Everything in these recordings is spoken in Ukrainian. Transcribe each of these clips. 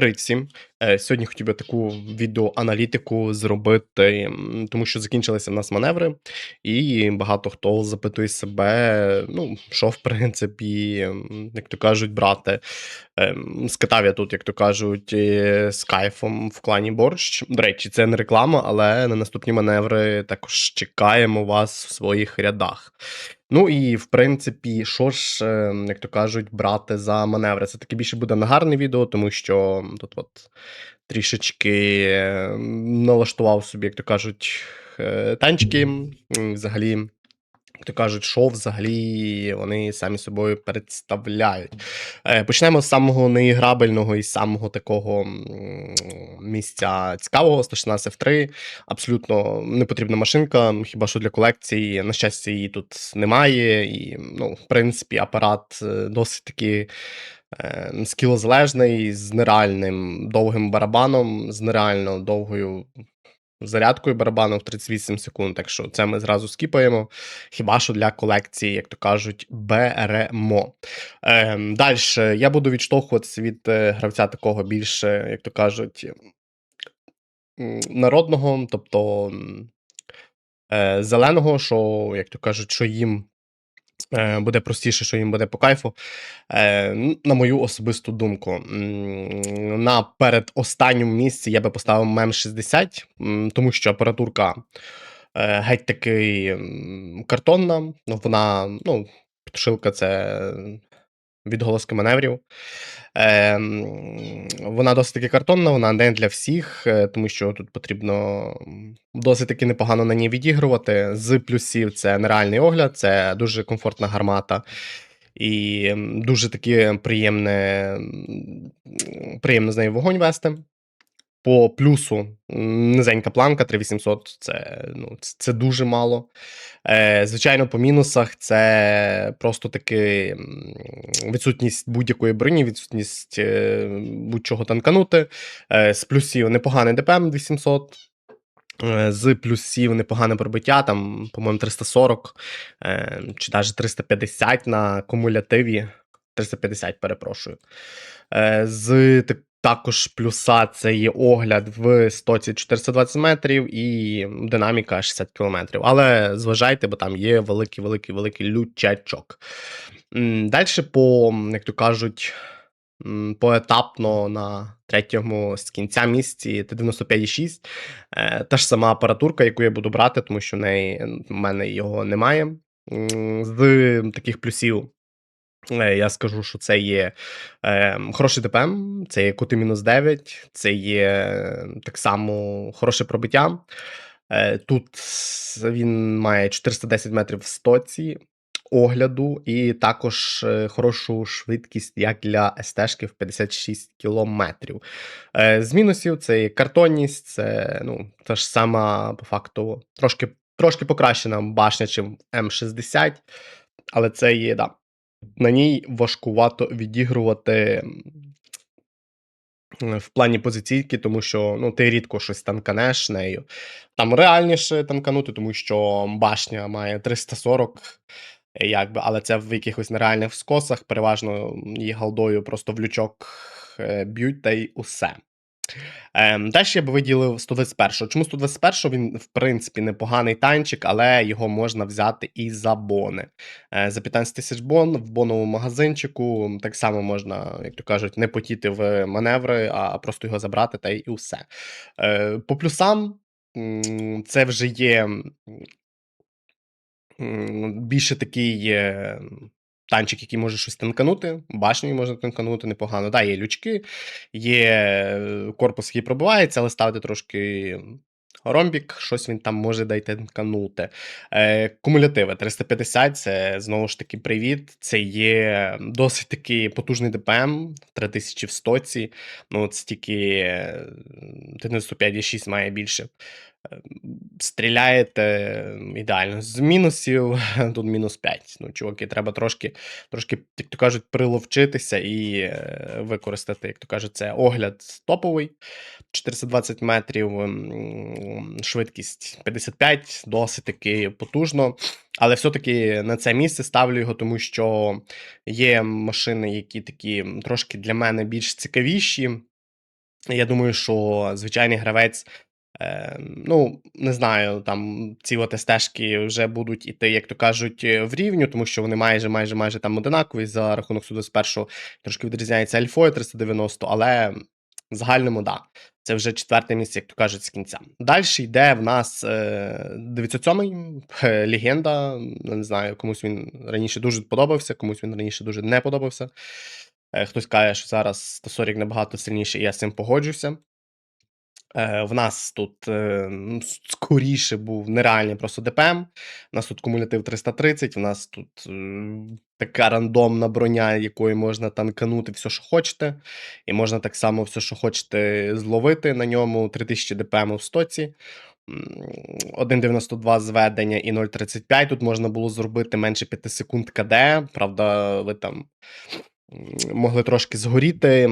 Привіт всім. Е, Сьогодні хотів би таку відеоаналітику зробити, тому що закінчилися в нас маневри, і багато хто запитує себе, ну, що в принципі, як то кажуть, брати. Ем, Скатав я тут, як то кажуть, з кайфом в клані борщ. До речі, це не реклама, але на наступні маневри також чекаємо вас в своїх рядах. Ну і в принципі, що ж, е, як то кажуть, брати за маневри. Це таки більше буде нагарне відео, тому що тут от трішечки е, налаштував собі, як то кажуть, е, танчики. Взагалі, то кажуть, що взагалі вони самі собою представляють. Е, Почнемо з самого неіграбельного і самого такого місця цікавого 116 F3. Абсолютно непотрібна машинка, хіба що для колекції. На щастя, її тут немає. І, ну, в принципі, апарат е, досить таки е, скілозалежний, з нереальним довгим барабаном, з нереально довгою. Зарядкою барабану в 38 секунд, так що це ми зразу скіпаємо. Хіба що для колекції, як то кажуть, беремо. Е, Далі я буду відштовхуватися від е, гравця такого більш, е, як то кажуть, народного, тобто е, зеленого, що, як то кажуть, що їм буде простіше, що їм буде по кайфу. Е, на мою особисту думку. На передостанньому місці я би поставив мем 60, тому що апаратурка е, геть таки картонна. Вона, ну, Птушилка це відголоски маневрів. Е, вона досить таки картонна, вона не для всіх, е, тому що тут потрібно досить таки непогано на ній відігрувати. З плюсів це нереальний огляд, це дуже комфортна гармата. І дуже таки приємне, приємно з нею вогонь вести. По плюсу низенька планка 3800 це, ну, це, дуже мало. Е, звичайно, по мінусах це просто таки відсутність будь-якої броні, відсутність е, будь-чого танканути. Е, з плюсів непоганий ДПМ 800. Е, З плюсів непогане пробиття, там, по-моєму, 340 е, чи навіть 350 на кумулятиві. 350, перепрошую. Е, З так- також плюса це є огляд в стоці 420 метрів і динаміка 60 км. Але зважайте, бо там є великий, великий, лючачок. Далі, по, як то кажуть, поетапно на третьому з кінця місці Т-95,6. Е, Та ж сама апаратурка, яку я буду брати, тому що в неї в мене його немає. З таких плюсів Я скажу, що це є е, хороший ДПМ, це є кути мінус 9, це є е, так само хороше пробиття. Е, тут він має 410 метрів в стоці огляду, і також е, хорошу швидкість, як для СТ-шки в 56 кілометрів. Е, з мінусів це є картонність, це ну, та ж сама, по факту, трошки, трошки покращена башня, чим М60, але це є, да, на ній важкувато відігрувати в плані позиційки, тому що ну, ти рідко щось танканеш нею. Там реальніше танканути, тому що башня має 340, е, якби, але це в якихось нереальних скосах, переважно її галдою просто в лючок е, б'ють та й усе. Ем, Далі я би виділив 121-го. Чому 121-го? Він, в принципі, непоганий танчик, але його можна взяти і за бони. Е, за 15 тисяч бон в боновому магазинчику. Так само можна, як то кажуть, не потіти в маневри, а просто його забрати та й усе. Е, По плюсам, це вже є більше такий. Танчик, який може щось танканути, башнею можна танканути непогано. Да, є лючки, є е, корпус, який пробивається, але ставити трошки ромбік, щось він там може дай танканути. Е, кумулятиви 350 це знову ж таки привіт. Це є досить такий потужний ДПМ, 3000 в стоці. Ну, це тільки е, 95,6 має більше. Стріляєте ідеально. З мінусів тут мінус 5. Ну, чуваки, треба трошки, трошки, як то кажуть, приловчитися і е, використати, як то кажуть, це огляд топовий. 420 метрів, швидкість 55, досить таки потужно. Але все-таки на це місце ставлю його, тому що є машини, які такі трошки для мене більш цікавіші. Я думаю, що звичайний гравець, е, ну, не знаю, там ці от СТ-шки вже будуть іти, як то кажуть, е, в рівню, тому що вони майже майже майже там одинакові за рахунок суду з першого трошки відрізняється Альфою 390, але в загальному, да. Це вже четверте місце, як то кажуть, з кінця. Далі йде в нас е, 907-й е, легенда. Ну, Не знаю, комусь він раніше дуже подобався, комусь він раніше дуже не подобався. Е, Хтось каже, що зараз Стасорік набагато сильніший, і я з цим погоджуся. Е, В нас тут е, скоріше був нереальний просто ДПМ. У нас тут кумулятив 330, у нас тут е, така рандомна броня, якою можна танканути все, що хочете. І можна так само все, що хочете, зловити на ньому 3000 ДПМ в стоці. М, 1.92 зведення і 0.35. Тут можна було зробити менше 5 секунд КД. Правда, ви там могли трошки згоріти.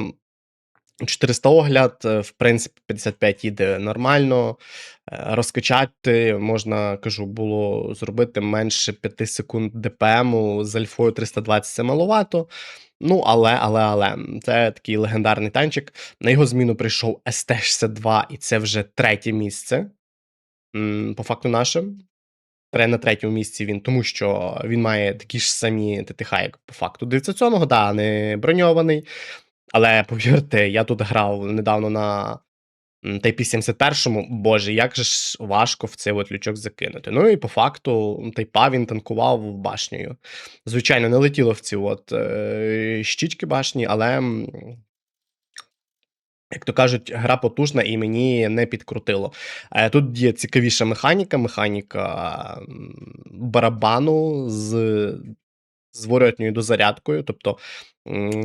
400 огляд, е, в принципі, 55 їде нормально. Е, Розкачати можна, кажу, було зробити менше 5 секунд ДПМу з альфою 320 це маловато. Ну, але, але, але, це такий легендарний танчик. На його зміну прийшов СТ-62, і це вже третє місце. По факту наше. На третьому місці він, тому що він має такі ж самі ТТХ, як по факту 907-го, да, не броньований. Але повірте, я тут грав недавно на Тайпі 71-му. Боже, як же ж важко в цей от лючок закинути. Ну і по факту Тайпа він танкував башнею. Звичайно, не летіло в ці от е, щічки башні, але. Як то кажуть, гра потужна і мені не підкрутило. Е, Тут є цікавіша механіка, механіка барабану з зворотньою дозарядкою. Тобто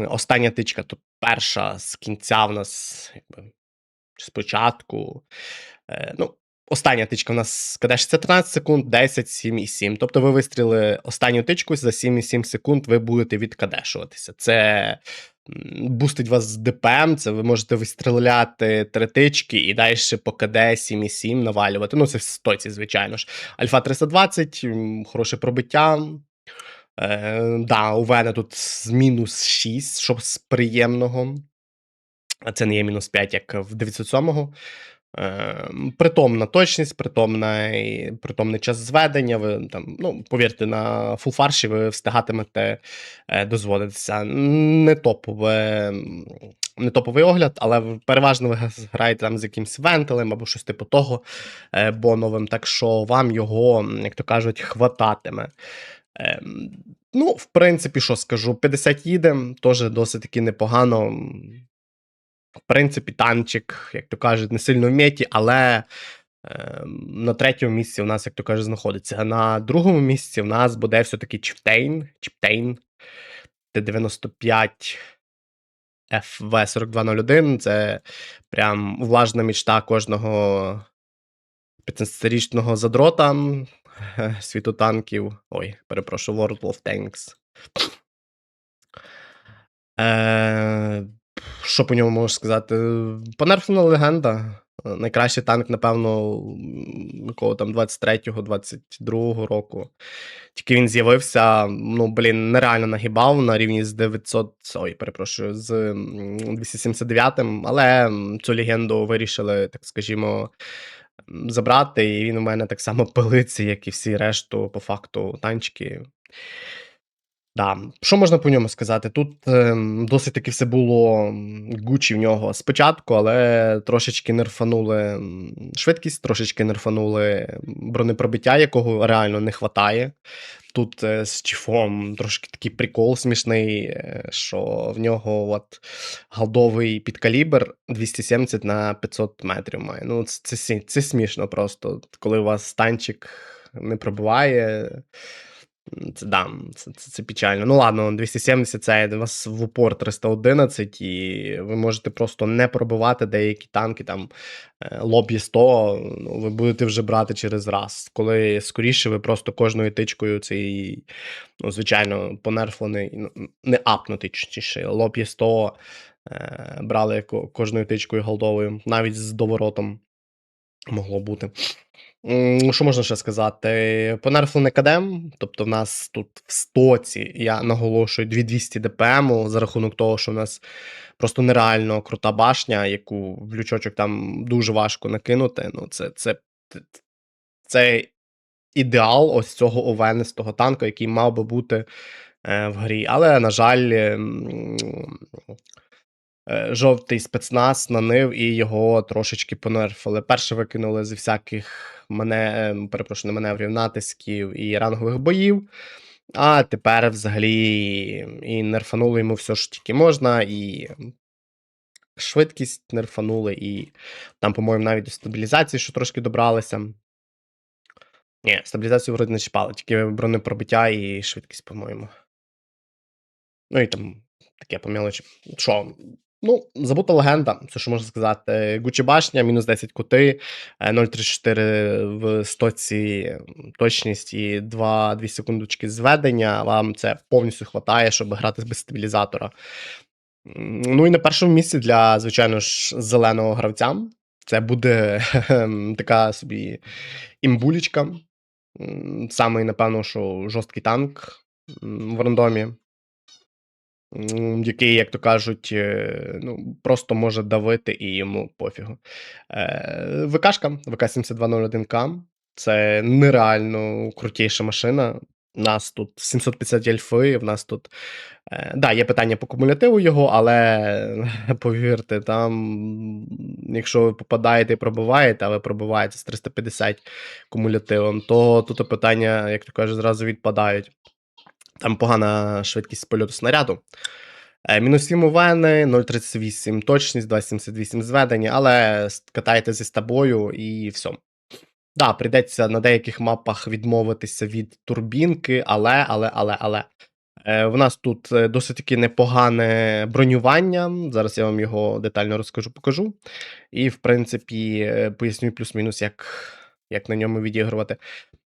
остання тичка, то перша з кінця в нас якби, спочатку. Е, ну, остання тичка в нас це 13 секунд, 10, 7 і 7. Тобто ви вистріли останню тичку за 7,7 секунд, ви будете відкадешуватися. Це бустить вас з ДПМ, це ви можете вистріляти три тички і далі по КД 7,7 навалювати. Ну, це в стоці, звичайно ж. Альфа 320, хороше пробиття. Е, да, у Вене тут мінус 6, що з приємного. А це не є мінус 5, як в 907-го. Е, притомна точність, притомний, притомний час зведення. Ви там, ну, повірте, на фулфарші ви встигатимете е, дозволитися. Не топове, не топовий огляд, але переважно ви граєте там з якимось вентилем або щось типу того е, боновим, так що вам його, як то кажуть, хвататиме. Ем, ну, в принципі, що скажу, 50 їде, теж досить таки непогано. В принципі, танчик, як то кажуть, не сильно в меті, але ем, на третьому місці у нас, як то кажуть, знаходиться. На другому місці в нас буде все-таки Чіптейн. Чіптейн Т-95 FV4201. Це прям влажна мічта кожного 15-річного задрота світу танків. Ой, перепрошую, World of Tanks. Е, що по ньому можу сказати? Понерфлена легенда. Е, Найкращий танк, напевно, якого там 23-го, 22-го року. Тільки він з'явився, ну, блін, нереально нагибав на рівні з 900, ой, перепрошую, з 279-м, але цю легенду вирішили, так скажімо, забрати, і він у мене так само пилиться, як і всі решту, по факту, танчики. Да. Що можна по ньому сказати? Тут е, досить таки все було гучі в нього спочатку, але трошечки нерфанули швидкість, трошечки нерфанули бронепробиття, якого реально не вистачає. Тут е, з чіфом трошки такий прикол смішний, е, що в нього от голдовий підкалібр 270 на 500 метрів має. Ну, це, це, це смішно просто, коли у вас танчик не пробиває. Це да, це, це, це печально. Ну ладно, 270 це у вас в упор 311, і ви можете просто не пробивати деякі танки, там е, лобі 100, ну, ви будете вже брати через раз. Коли скоріше ви просто кожною тичкою цей, ну, звичайно, понерфлений, ну, не апнутий, точніше, лобі 100 е, брали кожною тичкою голдовою, навіть з доворотом могло бути. Що можна ще сказати? Понерфлений кадем, тобто в нас тут в стоці, я наголошую, 2200 ДПМу за рахунок того, що в нас просто нереально крута башня, яку в лючочок там дуже важко накинути. Ну, це, це, це ідеал ось цього овенистого танка, який мав би бути е, в грі. Але, на жаль, жовтий спецназ нанив і його трошечки понерфили. Перше викинули зі всяких мене, ем, перепрошую, не маневрів, натисків і рангових боїв. А тепер взагалі і нерфанули йому все ж тільки можна, і швидкість нерфанули, і там, по-моєму, навіть до стабілізації, що трошки добралися. Ні, стабілізацію вроді не чіпали, тільки бронепробиття і швидкість, по-моєму. Ну і там таке по. Що? Ну, забута легенда, все, що можна сказати. Гучі башня, мінус 10 кути, е, 0,34 в стоці точність і 2, 2 секундочки зведення. Вам це повністю хватає, щоб грати без стабілізатора. Ну і на першому місці для, звичайно ж, зеленого гравця. Це буде така собі імбулічка. М, Самий, напевно, що жорсткий танк в рандомі. Який, як то кажуть, е, ну, просто може давити і йому пофігу. Е, ВКшка, ВК-7201К. Це нереально крутіша машина. У нас тут 750 альфи, в нас тут. Е, да, є питання по кумулятиву його, але повірте, там, якщо ви попадаєте і пробиваєте, але пробиваєте з 350 кумулятивом, то тут питання, як то кажуть, зразу відпадають. Там погана швидкість польоту снаряду. Е, Мінус 7 у вени, 0,38 точність, 2,78 зведення, але катаєте зі стабою і все. Да, прийдеться на деяких мапах відмовитися від турбінки, але, але, але, але. Е, в нас тут е, досить таки непогане бронювання. Зараз я вам його детально розкажу, покажу. І, в принципі, е, поясню плюс-мінус, як, як на ньому відігрувати.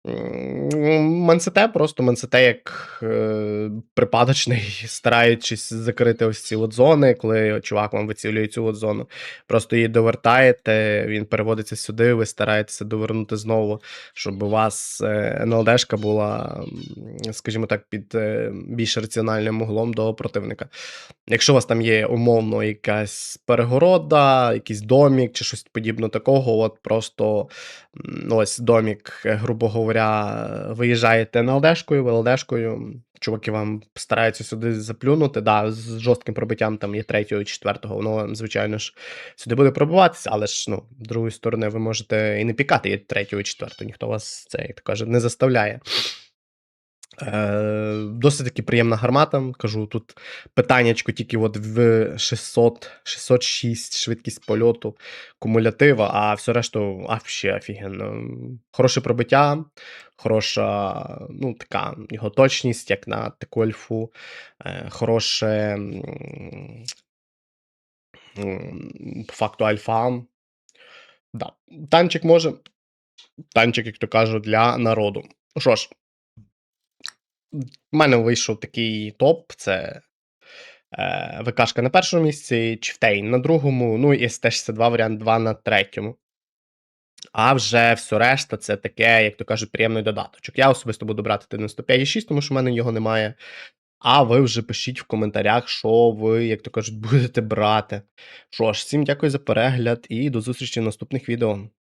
Менсете просто менсете як е, припадочний, стараючись закрити ось ці от зони, коли чувак вам вицілює цю от зону. Просто її довертаєте, він переводиться сюди, ви стараєтеся довернути знову, щоб у вас е, НЛДшка була, скажімо так, під е, більш раціональним углом до противника. Якщо у вас там є умовно якась перегорода, якийсь домік чи щось подібне такого, от просто ось домік, е, грубо говоря, виїжджаєте НЛДшкою, ВЛДшкою, чуваки вам стараються сюди заплюнути. Да, з жорстким пробиттям там є третього, четвертого, воно, звичайно ж, сюди буде пробуватися, але ж ну, з другої сторони, ви можете і не пікати є третього і четвертого, ніхто вас це, як то каже, не заставляє. Е, досить таки приємна гармата. Кажу, тут питаннячко тільки от в 600, 606 швидкість польоту кумулятива, а все решту вообще офігенно. Хороше пробиття, хороша, ну, така його точність, як на таку альфу, е, хороше м, по факту альфа. Да. Танчик може. Танчик, як то кажуть, для народу. Ну що ж, У мене вийшов такий топ: це е, ВКшка на першому місці, Чифтейн на другому, ну і СТ-62 варіант 2 на третьому. А вже все решта це таке, як то кажуть, приємний додаточок. Я особисто буду брати 95,6, тому що в мене його немає. А ви вже пишіть в коментарях, що ви, як то кажуть, будете брати. Що ж, всім дякую за перегляд і до зустрічі в наступних відео.